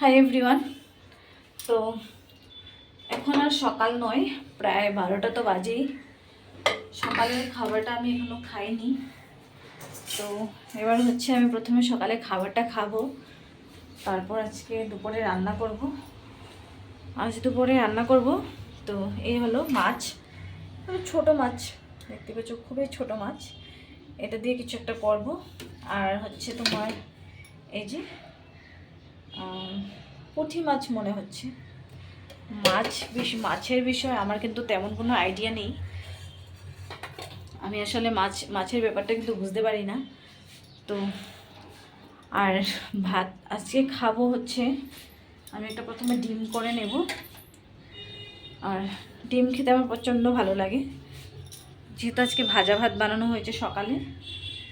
Hi everyone তো এখন আর সকাল নয়, প্রায় বারোটা তো বাজেই। সকালের খাবারটা আমি এখনও খাইনি। তো এবার হচ্ছে আমি প্রথমে সকালে খাবারটা খাব, তারপর আজকে দুপুরে রান্না করব। আজ দুপুরে রান্না করব, তো এই হলো মাছ। ছোট মাছ, দেখতে পাচ্ছ খুবই ছোট মাছ। এটা দিয়ে কিছু একটা করব। আর হচ্ছে তোমার এই যে পুঁটি মাছ মনে হচ্ছে। মাছ মাছের বিষয়ে আমার কিন্তু তেমন কোনো আইডিয়া নেই। আমি আসলে মাছ, মাছের ব্যাপারটা কিন্তু বুঝতে পারি না। তো আর ভাত আজকে খাব হচ্ছে, আমি একটা প্রথমে ডিম করে নেব। আর ডিম খেতে আমার প্রচণ্ড ভালো লাগে। যেহেতু আজকে ভাজা ভাত বানানো হয়েছে সকালে।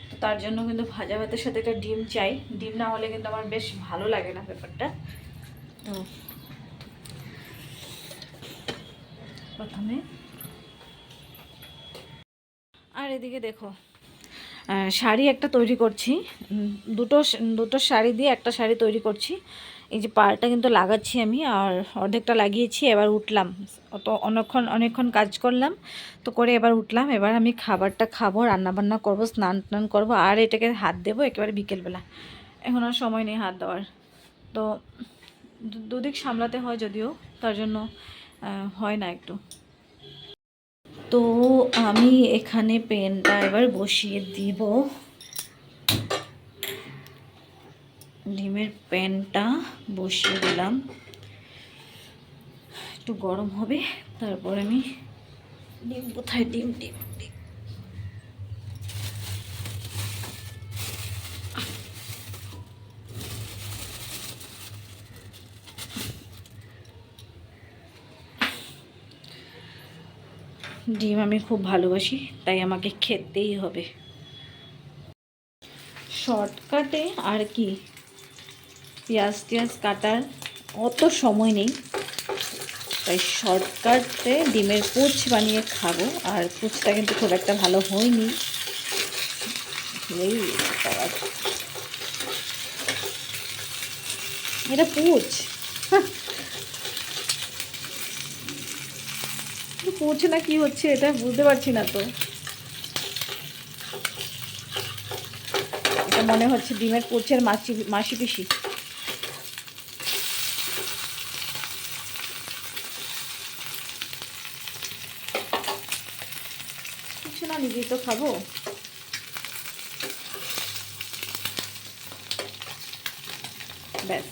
তো তার জন্য কিন্তু ভাজা ভাতের সাথে একটা ডিম চাই। ডিম না হলে কিন্তু আমার বেশ ভালো লাগে না ব্যাপারটা। তো প্রথমে আর এদিকে দেখো শাড়ি একটা তৈরি করছি। দুটো দুটো শাড়ি দিয়ে একটা শাড়ি তৈরি করছি। এই যে পাড়টা কিন্তু লাগাচ্ছি আমি আর অর্ধেকটা লাগিয়েছি, এবার উঠলাম। অত অনেকক্ষণ অনেকক্ষণ কাজ করলাম, তো করে এবার উঠলাম। এবার আমি খাবারটা খাব, রান্নাবান্না করব, স্নান টান করব, আর এটাকে হাত দেবো একেবারে বিকেলবেলা। এখন আর সময় নেই হাত দেওয়ার। তো দুদিক সামলাতে হয় যদিও, তার জন্য হয় না একটু। তো আমি এখানে পেনটা এবার বসিয়ে দিব। ডিমের প্যানটা বসিয়ে দিলাম। একটু গরম হবে, তারপর আমি ডিম, কোথায় ডিম ডিম ডিম। ডিম আমি খুব ভালোবাসি, তাই আমাকে খেতেই হবে। শর্টকাটে আর কি পেঁয়াজ টিয়াজ কাটার অত সময় নেই। তাই শর্টকাটে ডিমের পুচ বানিয়ে খাব। আর পুচটা কিন্তু খুব একটা ভালো হয়নি। এটা পুচ। পৌঁছে না কি হচ্ছে এটা বুঝতে পারছি না তো। এটা মনে হচ্ছে ডিমের পোচের মাছি মাসি পিসি নিজেই তো খাব। ব্যাস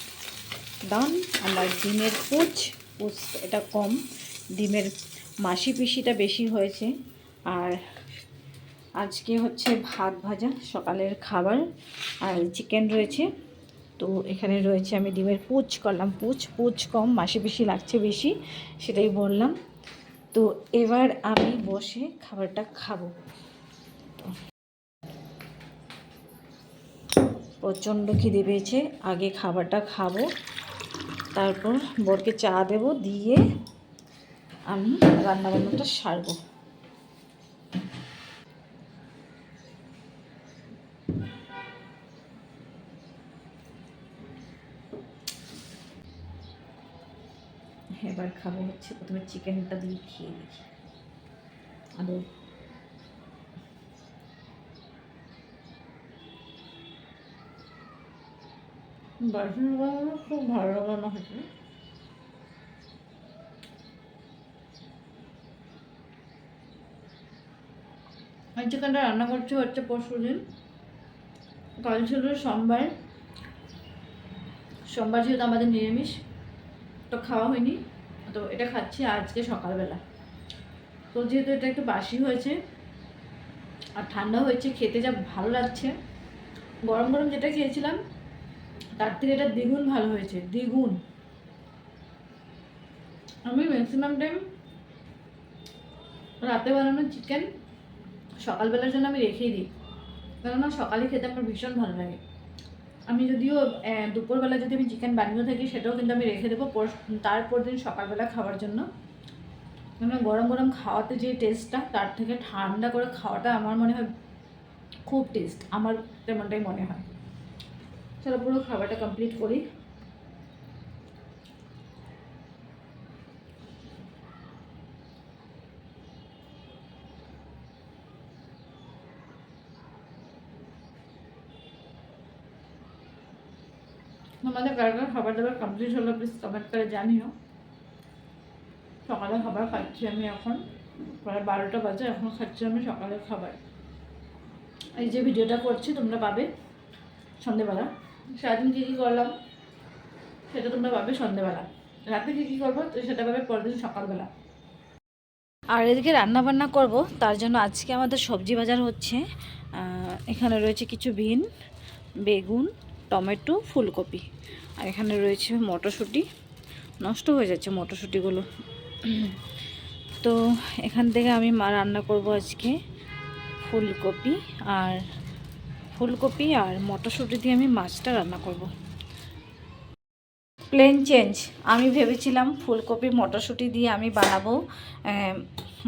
ডান আমার ডিমের পুচ পুচ এটা কম। ডিমের মাসি পিসিটা বেশি হয়েছে। আর আজকে হচ্ছে ভাত ভাজা, সকালের খাবার আর চিকেন রয়েছে। তো এখানে রয়েছে, আমি ডিমের পুচ করলাম। পুচ পুচ কম, মাসি পিসি লাগছে বেশি, সেটাই বললাম। তো এবার আমি বসে খাবারটা খাব। প্রচণ্ড খিদে পেয়েছে, আগে খাবারটা খাব, তারপর বরকে চা দেবো, দিয়ে আমি রান্নাবান্নাটা সারবো। খাব হচ্ছে প্রথমে চিকেনটা দিয়ে খেয়ে দেখি। আদৌ। বাসন বানানো খুব ভালো বানানো হয়েছে আমি চিকেনটা রান্না করছি হচ্ছে পরশু দিন। কাল ছিল সোমবার। সোমবার যেহেতু আমাদের নিরামিষ, তো খাওয়া হয়নি। তো এটা খাচ্ছি আজকে সকালবেলা। তো যেহেতু এটা একটু বাসি হয়েছে, আর ঠান্ডা হয়েছে, খেতে যা ভালো লাগছে। গরম গরম যেটা খেয়েছিলাম, তার থেকে এটা দ্বিগুণ ভালো হয়েছে, দ্বিগুণ। আমি ম্যাক্সিমাম টাইম রাতে বানানো চিকেন সকালবেলার জন্য আমি রেখেই দিই। কেননা সকালে খেতে আমার ভীষণ ভালো লাগে। আমি যদিও দুপুরবেলা যদি আমি চিকেন বানিয়ে থাকি, সেটাও কিন্তু আমি রেখে দেবো পর- তারপর দিন সকালবেলা খাওয়ার জন্য। কেননা গরম গরম খাওয়াতে যে টেস্টটা তার থেকে ঠান্ডা করে খাওয়াটা আমার মনে হয় খুব টেস্ট আমার তেমনটাই মনে হয়। চলো পুরো খাবারটা কমপ্লিট করি। আমাদের কার খাবার দাবার কমপ্লিট হলো প্লিজ কমেন্ট করে জানিও। সকালে খাবার খাচ্ছি আমি এখন। প্রায় বারোটা বাজে, এখন খাচ্ছি আমি সকালের খাবার। এই যে ভিডিওটা করছি, তোমরা পাবে সন্ধেবেলা। সারাদিন কী কী করলাম? সেটা তোমরা পাবে সন্ধেবেলা। রাতে কী কী করব? তো সেটা পাবে পরের দিন সকালবেলা। আর এদিকে রান্না বান্না করব, তার জন্য আজকে আমাদের সবজি বাজার হচ্ছে। এখানে রয়েছে কিছু বিন, বেগুন টমেটো, ফুলকপি। আর এখানে রয়েছে মটরশুঁটি। নষ্ট হয়ে যাচ্ছে মটরশুঁটিগুলো। তো এখান থেকে আমি মা রান্না করব আজকে ফুলকপি আর ফুলকপি আর মটরশুঁটি দিয়ে আমি মাছটা রান্না করব। প্লেন চেঞ্জ আমি ভেবেছিলাম ফুলকপি, মটরশুঁটি দিয়ে আমি বানাবো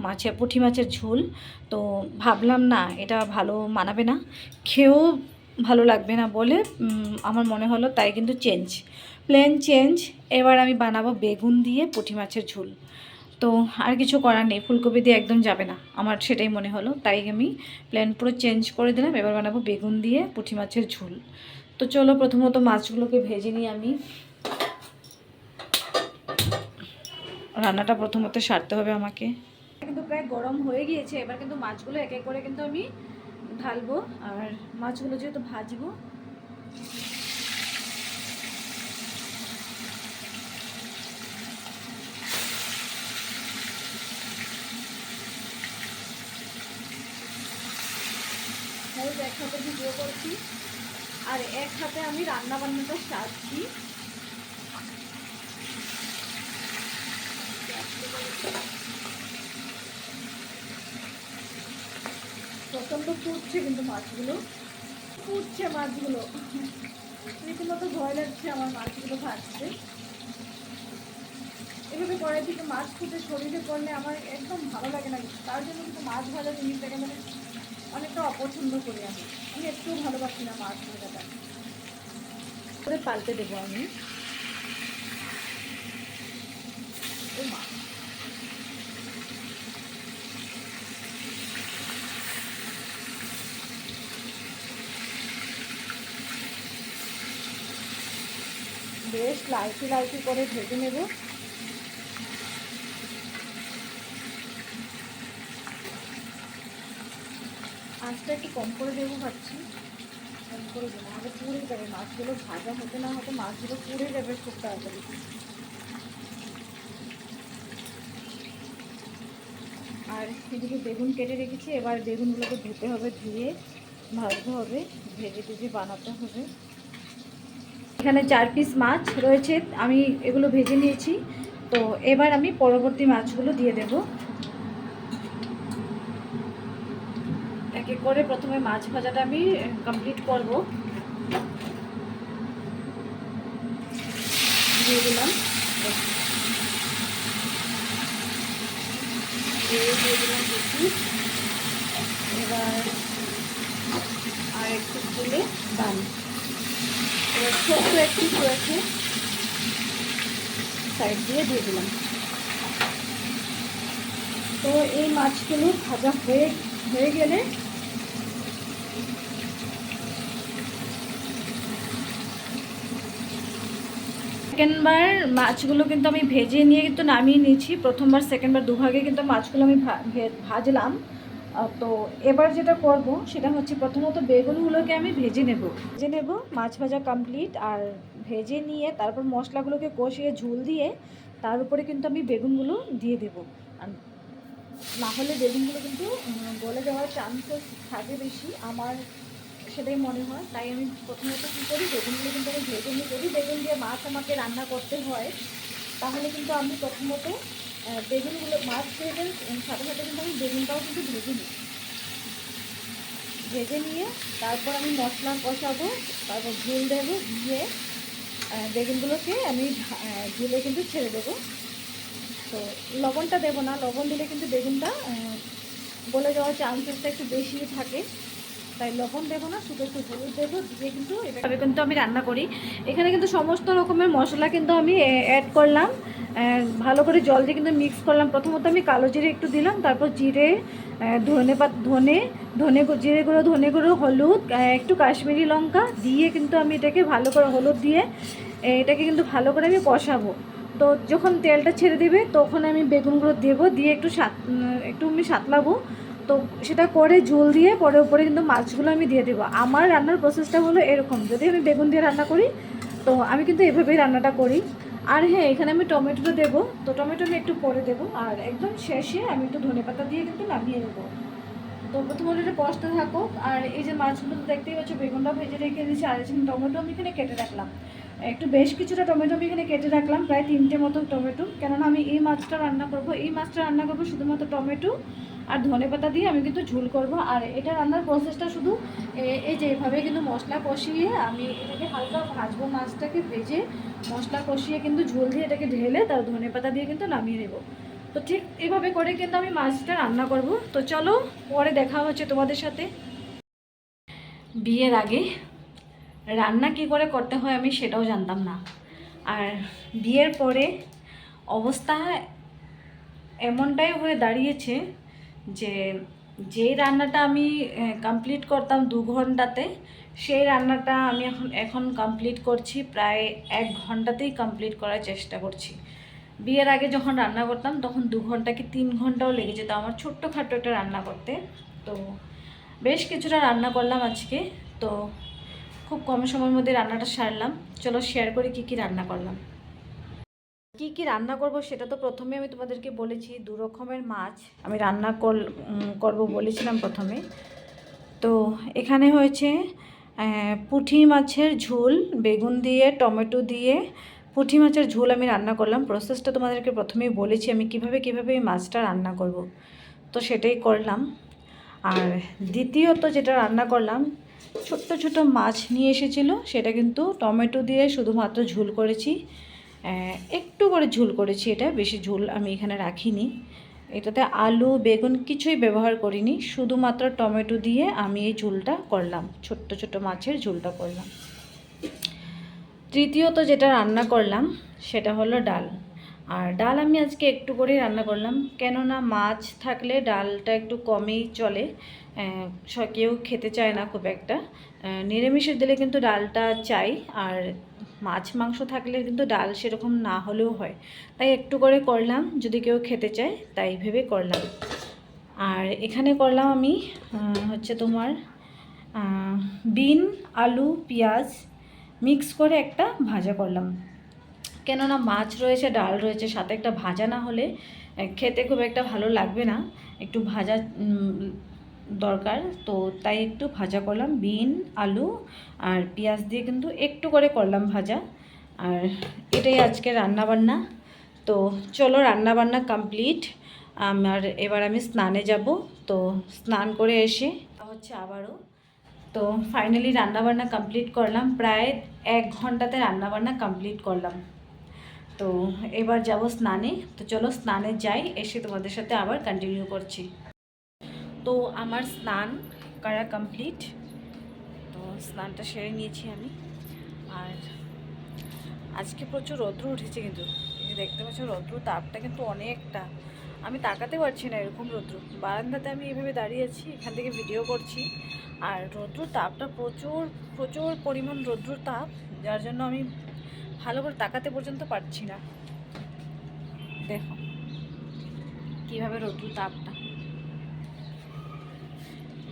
মাছের পুঁটি মাছের ঝোল। তো ভাবলাম না, এটা ভালো মানাবে না। খেয়েও ভালো লাগবে না বলে আমার মনে হলো তাই কিন্তু চেঞ্জ প্লেন চেঞ্জ এবার আমি বানাবো বেগুন দিয়ে পুঁটি মাছের ঝোল। তো আর কিছু করার নেই, ফুলকপি দিয়ে একদম যাবে না, আমার সেটাই মনে হলো। তাই আমি প্ল্যান পুরো চেঞ্জ করে দিলাম, এবার বানাবো বেগুন দিয়ে পুঁটি মাছের ঝোল। তো চলো প্রথমত মাছগুলোকে ভেজে নিই আমি। রান্নাটা প্রথমত সারতে হবে আমাকে। কিন্তু প্রায় গরম হয়ে গিয়েছে, এবার কিন্তু মাছগুলো এক এক করে কিন্তু আমি ঢালবো আর মাছগুলো যেহেতু ভাজবো হাতে ভিডিও করছি। আর এক হাতে আমি রান্না বান্নাটা সারছি। প্রচণ্ড ফুটছে কিন্তু মাছগুলো। ফুটছে মাছগুলো। রীতিমতো ভয় লাগছে আমার মাছগুলো ভাজতে। এভাবে কড়াই থেকে মাছ ফুটে শরীরে পড়লে আমার একদম ভালো লাগে না। তার জন্য কিন্তু মাছ ভাজা জিনিসটাকে মানে অনেকটা অপছন্দ করি আমি। আমি একটু ভালোবাসি না মাছ ভাজাটা। করে পাল্টে দেবো আমি ও মা বেশ লালচি লালচি করে ভেজে নেব। আঁচটা একটু কম করে দেবো ভাবছি। কম করে দেবো আমাদের পুড়ে যাবে। মাছগুলো ভাজা হতে না হতে মাছগুলো পুড়ে যাবে খুব তাড়াতাড়ি। আর এদিকে বেগুন কেটে রেখেছি, এবার বেগুনগুলোকে ধুতে হবে, ধুয়ে ভাজতে হবে, ভেজে টেজে বানাতে হবে। এখানে চার পিস মাছ রয়েছে, আমি এগুলো ভেজে নিয়েছি। তো এবার আমি পরবর্তী মাছগুলো দিয়ে দেব। এক এক করে প্রথমে মাছ ভাজাটা আমি কমপ্লিট করব। দিয়ে দিলাম দিয়ে দিয়ে দিলাম বেশি এবার আর একটু তুলে দাম এবার ছোট্ট একটু রয়েছে সাইড দিয়ে দিয়ে দিলাম তো এই মাছগুলো ভাজা হয়ে হয়ে গেলে সেকেন্ডবার মাছগুলো কিন্তু আমি ভেজে নিয়ে কিন্তু নামিয়ে নিয়েছি। প্রথমবার সেকেন্ডবার দুভাগে কিন্তু মাছগুলো আমি ভাজলাম। তো এবার যেটা করব, সেটা হচ্ছে প্রথমত বেগুনগুলোকে আমি ভেজে নেব। ভেজে নেব, মাছ ভাজা কমপ্লিট আর ভেজে নিয়ে তারপর মশলাগুলোকে কষিয়ে ঝুল দিয়ে তার উপরে কিন্তু আমি বেগুনগুলো দিয়ে দেবো। না হলে বেগুনগুলো কিন্তু গলে যাওয়ার চান্সেস থাকে বেশি, আমার সেটাই মনে হয়। তাই আমি প্রথমত কী করি, বেগুনগুলো কিন্তু আমি ভেজে নিই। যদি বেগুন দিয়ে মাছ আমাকে রান্না করতে হয়, তাহলে কিন্তু আমি প্রথমত বেগুনগুলো, মাছ ভেজে সাথে সাথে কিন্তু আমি বেগুনটাও কিন্তু ভেজে নিই। ভেজে নিয়ে তারপর আমি মশলা কষাবো, তারপর ঝোল দেবো, দিয়ে বেগুনগুলোকে আমি ঝুলে কিন্তু ছেড়ে দেবো। তো লবণটা দেবো না, লবণ দিলে কিন্তু বেগুনটা বলে গলে যাওয়ার চান্সেসটা একটু বেশি থাকে। তাই লবণ দেবো না, শুধু একটু হলুদ দেবো, দিয়ে কিন্তু এভাবে কিন্তু আমি রান্না করি। এখানে কিন্তু সমস্ত রকমের মশলা কিন্তু আমি অ্যাড করলাম। ভালো করে জল দিয়ে কিন্তু মিক্স করলাম। প্রথমত আমি কালো জিরে একটু দিলাম, তারপর জিরে ধনে পাত, ধনে ধনে জিরে গুঁড়ো, ধনে গুঁড়ো, হলুদ একটু কাশ্মীরি লঙ্কা দিয়ে কিন্তু আমি এটাকে ভালো করে হলুদ দিয়ে এটাকে কিন্তু ভালো করে আমি কষাবো। তো যখন তেলটা ছেড়ে দেবে, তখন আমি বেগুনগুলো দেবো, দিয়ে একটু সাত একটু আমি সাতলাবো। তো সেটা করে ঝোল দিয়ে পরে উপরে কিন্তু মাছগুলো আমি দিয়ে দেবো। আমার রান্নার প্রসেসটা হলো এরকম, যদি আমি বেগুন দিয়ে রান্না করি, তো আমি কিন্তু এভাবেই রান্নাটা করি। আর হ্যাঁ এখানে আমি টমেটোটা দেবো, তো টমেটো আমি একটু পরে দেবো, আর একদম শেষে আমি একটু ধনেপাতা দিয়ে কিন্তু নামিয়ে নেব। তো প্রথমত এটা কষতে থাকুক, আর এই যে মাছগুলো তো দেখতেই পাচ্ছ বেগুনটা ভেজে রেখে দিয়েছি, আর টমেটো আমি এখানে কেটে রাখলাম। একটু বেশ কিছুটা টমেটো আমি এখানে কেটে রাখলাম, প্রায় তিনটে মতো টমেটো। কেননা আমি এই মাছটা রান্না করব, এই মাছটা রান্না করব শুধুমাত্র টমেটো আর ধনেপাতা দিয়ে আমি কিন্তু ঝুল করব। আর এটা রান্নার প্রসেসটা শুধু এই যে এভাবে কিন্তু মশলা কষিয়ে আমি এটাকে হালকা ভাজবো মাছটাকে, ভেজে মশলা কষিয়ে কিন্তু ঝোল দিয়ে এটাকে ঢেলে তার ধনেপাতা দিয়ে কিন্তু নামিয়ে নেব। তো ঠিক এভাবে করে কিন্তু আমি মাছটা রান্না করব। তো চলো পরে দেখা হচ্ছে তোমাদের সাথে। বিয়ের আগে রান্না কি করে করতে হয় আমি সেটাও জানতাম না। আর বিয়ের পরে অবস্থা এমনটাই হয়ে দাঁড়িয়েছে যে, যেই রান্নাটা আমি কমপ্লিট করতাম দু ঘন্টাতে, সেই রান্নাটা আমি এখন এখন কমপ্লিট করছি, প্রায় এক ঘন্টাতেই কমপ্লিট করার চেষ্টা করছি। বিয়ের আগে যখন রান্না করতাম, তখন দু ঘণ্টা কি তিন ঘন্টাও লেগে যেত আমার ছোট্টখাটো একটা রান্না করতে। তো বেশ কিছুটা রান্না করলাম আজকে। তো খুব কম সময়ের মধ্যে রান্নাটা সারলাম। চলো শেয়ার করি কি কি রান্না করলাম। কি কি রান্না করব সেটা তো প্রথমে আমি তোমাদেরকে বলেছি, দু রকমের মাছ আমি রান্না করব বলেছিলাম প্রথমে। তো এখানে হয়েছে পুঁটি মাছের ঝোল, বেগুন দিয়ে, টমেটো দিয়ে। পুঁটি মাছের ঝোল আমি রান্না করলাম। প্রসেসটা তোমাদেরকে প্রথমেই বলেছি আমি কীভাবে কীভাবে এই মাছটা রান্না করব। তো সেটাই করলাম। আর দ্বিতীয়ত যেটা রান্না করলাম ছোট্ট ছোট মাছ নিয়ে এসেছিল, সেটা কিন্তু টমেটো দিয়ে শুধুমাত্র ঝোল করেছি। একটু করে ঝোল করেছি এটা, বেশি ঝোল আমি এখানে রাখিনি। এটাতে আলু, বেগুন কিছুই ব্যবহার করিনি, শুধুমাত্র টমেটো দিয়ে আমি এই ঝোলটা করলাম, ছোট্ট ছোট মাছের ঝোলটা করলাম। তৃতীয়ত যেটা রান্না করলাম, সেটা হলো ডাল। আর ডাল আমি আজকে একটু করেই রান্না করলাম, কেননা মাছ থাকলে ডালটা একটু কমেই চলে। কেউ খেতে চায় না খুব একটা। নিরামিষের দিলে কিন্তু ডালটা চাই, আর মাছ মাংস থাকলে কিন্তু ডাল সেরকম না হলেও হয়। তাই একটু করে করলাম, যদি কেউ খেতে চায় তাই ভেবে করলাম। আর এখানে করলাম আমি হচ্ছে তোমার বিন, আলু, পেঁয়াজ মিক্স করে একটা ভাজা করলাম। কেননা মাছ রয়েছে, ডাল রয়েছে, সাথে একটা ভাজা না হলে খেতে খুব একটা ভালো লাগবে না। একটু ভাজা দরকার। তো তাই একটু ভাজা করলাম, বিন, আলু আর পেঁয়াজ দিয়ে কিন্তু একটু করে করলাম ভাজা। আর এটাই আজকে রান্না বান্না তো চলো রান্না বান্না কমপ্লিট আমার এবার আমি স্নানে যাব। তো স্নান করে এসে হচ্ছে আবারও। তো ফাইনালি রান্নাবান্না কমপ্লিট করলাম। প্রায় এক ঘন্টাতে রান্নাবান্না কমপ্লিট করলাম। তো এবার যাব স্নানে। তো চলো স্নানে যাই, এসে তোমাদের সাথে আবার কন্টিনিউ করছি। তো আমার স্নান করা কমপ্লিট তো স্নানটা সেরে নিয়েছি আমি। আর আজকে প্রচুর রৌদ্র উঠেছে কিন্তু। দেখতে পাচ্ছ রৌদ্র, তাপটা কিন্তু অনেকটা। আমি তাকাতে পারছি না এরকম রৌদ্র। বারান্দাতে আমি এভাবে দাঁড়িয়ে আছি, এখান থেকে ভিডিও করছি। আর রৌদ্র তাপটা প্রচুর প্রচুর পরিমাণ রৌদ্র তাপ, যার জন্য আমি ভালো করে তাকাতে পর্যন্ত পারছি না। দেখো, কীভাবে রৌদ্র তাপটা।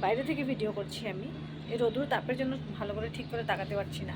বাইরে থেকে ভিডিও করছি আমি। এই রোদুর তাপের জন্য ভালো করে ঠিক করে তাকাতে পারছি না।